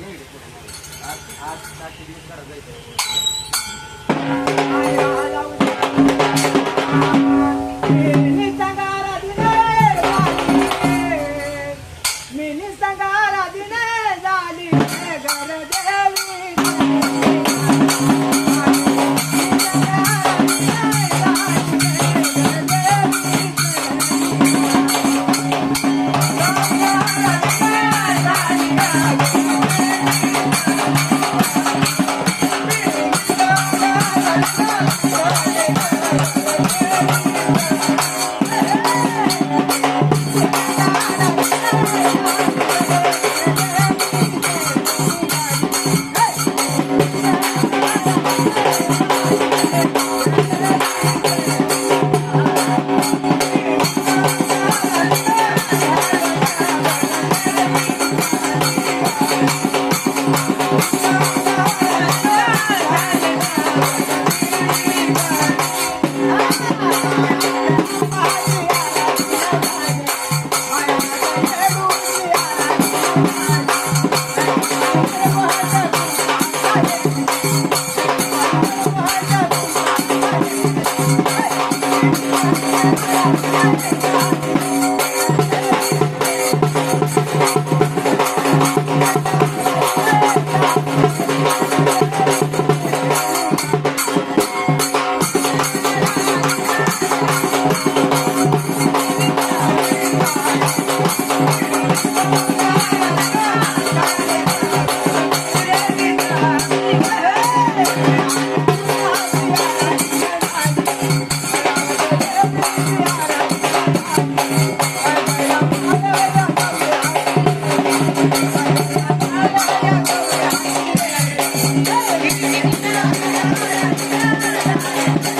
Mini Thank you.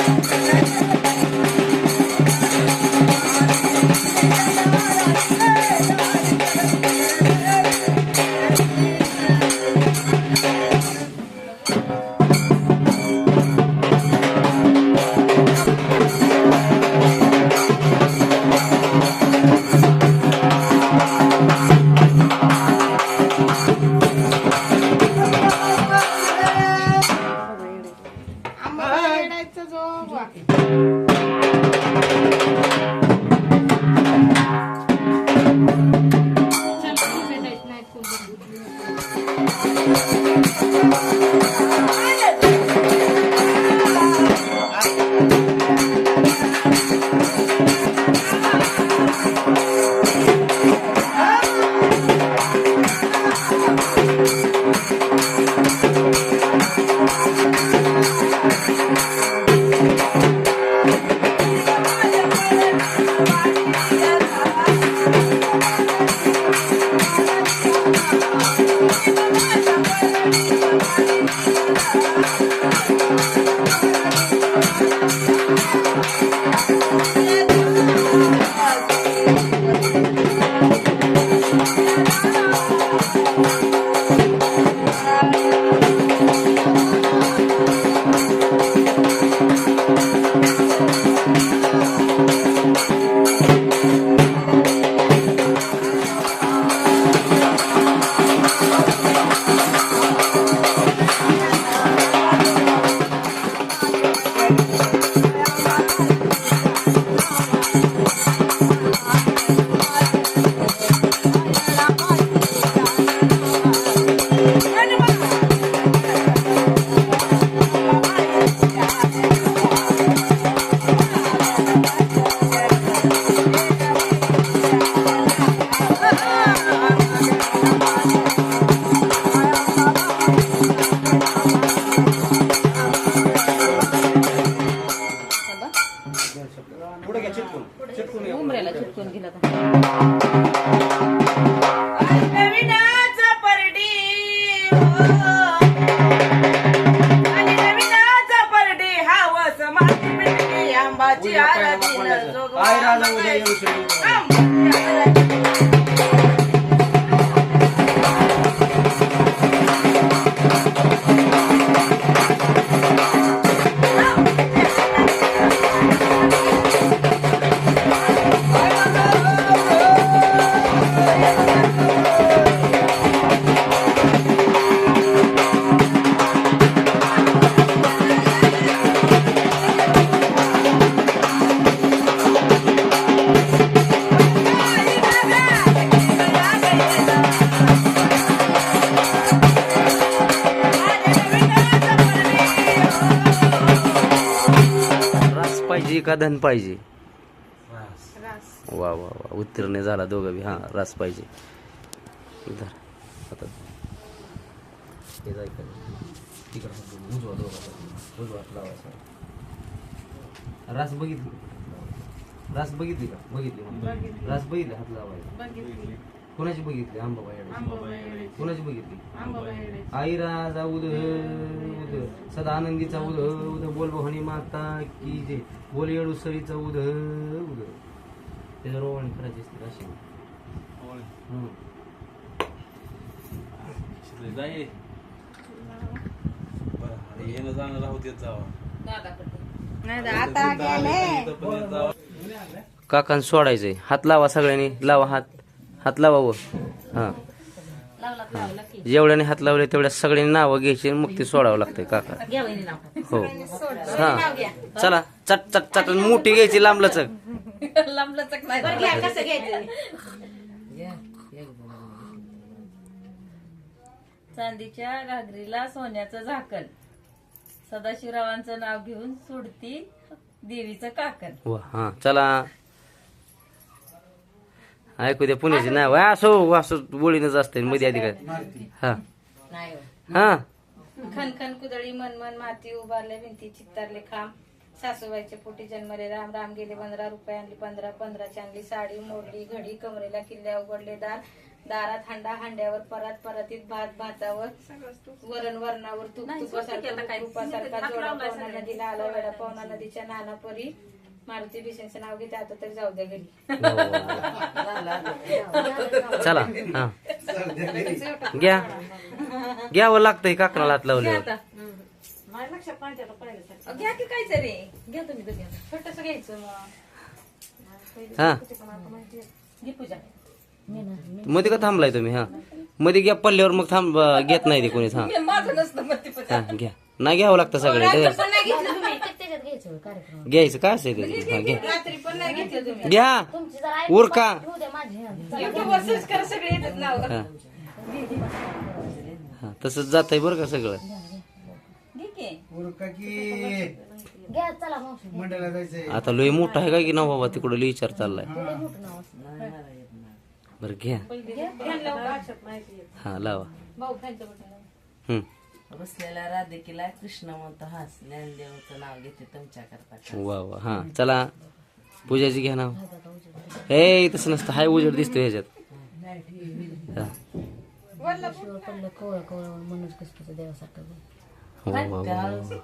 का धन पाहिजे. रास. वा वा वा. उत्तीर्ण झाला दोघं बी. हाँ रास पाहिजे. आता जाय का? तिकडं उजवा दोघं उजवा लावायचा. रास बघितली. रास बघितली का? बघितली रास बघितली हात लावायचा बघितली. कोणाची बघितली? आंबाबाई आंबाबाई कोणाची बघितली? आंबाबाई आई राजा उद उद. सदा आनंदीचा उद उद. बोल भवानी माता की जे. बोल येडू सरीचा उद उद. त्याच्या रोवणी करायची असते अशी? हं. येणं जाणं राहू देत जावा. नाही तर आता गेले. काकान सोडायचंय. हात लावा सगळ्यांनी. लावा हात. हात लावा व हा. जेवढ्याने हात लावले तेवढ्या सगळ्यांनी नावं घ्यायची मग ते सोडावं लागतंय काका. हो. हा. चला चट चट चट मोठी घ्यायची लांब लचक चांदीच्या घागरीला सोन्याचं झाकण. सदाशिवरावांचं नाव घेऊन सोडती देवीचं काकण. वा हा. चला. ऐकू द्या पुण्याची नाव असो असं बोळीनच असते मध्ये आधी काय? हा. हा. खनखन कुदळी मनमन माती उभारले भिंती चित्तारले खांब. सासूबाईचे पोटी जन्मले राम राम गेले पंधरा रुपये आणली पंधरा पंधराची आणली साडी मोडली घडी कमरेला किल्ल्या उघडले दार. दारात हांडा हांड्यावर परात परातीत भात भातावर. वरण वरणावर तूप तुपासारखा तुपासारखा जोडा पवना नदीला आला वेडा पवना नदीच्या नाना परी मारुती बिशनचं नाव घेते आता तरी जाऊ द्या घरी. चला हा. घ्या. घ्यावं लागतंय काकणाला हात लावल्यावर. घ्या की काहीतरी. घ्या तुम्ही दोघी छोटस घ्यायचं मग. हा. घे पूजा मध्ये का थांबलाय तुम्ही? हा. मध्ये घ्या पल्ल्यावर मग थांब घेत नाही ते कोणीच हा. माझं नसतं मग ते पूजा हा घ्या. नाही घ्यावं लागतं सगळे. पण नाही घेतलं. तुम्ही घ्यायचं काय असेल त्याच्यात? हा घ्या. रात्री पण नाही घेतलं तुम्ही. घ्या. उरका. युट्यूबवर सर्च करा सगळे येतात नाव हा. हा तसंच जात आहे बरं का सगळं? घे की. मंडळाला जायचंय. आता लोय मोठा आहे का की ना बाबा? तिकडं लई विचार चाललाय. बरं घ्या. हा लावा. भाऊ खायचं बटन हम्म. बसलेल्या राधिकेला कृष्ण म्हणतो हास. ज्ञानदेवाचं नाव घेते तुमच्या करता वा वा. हा चला. पूजाची घ्या नाव हे तसं नसतं. हाय उजेड दिसतो ह्याच्यात. हा. वा, वा, वा.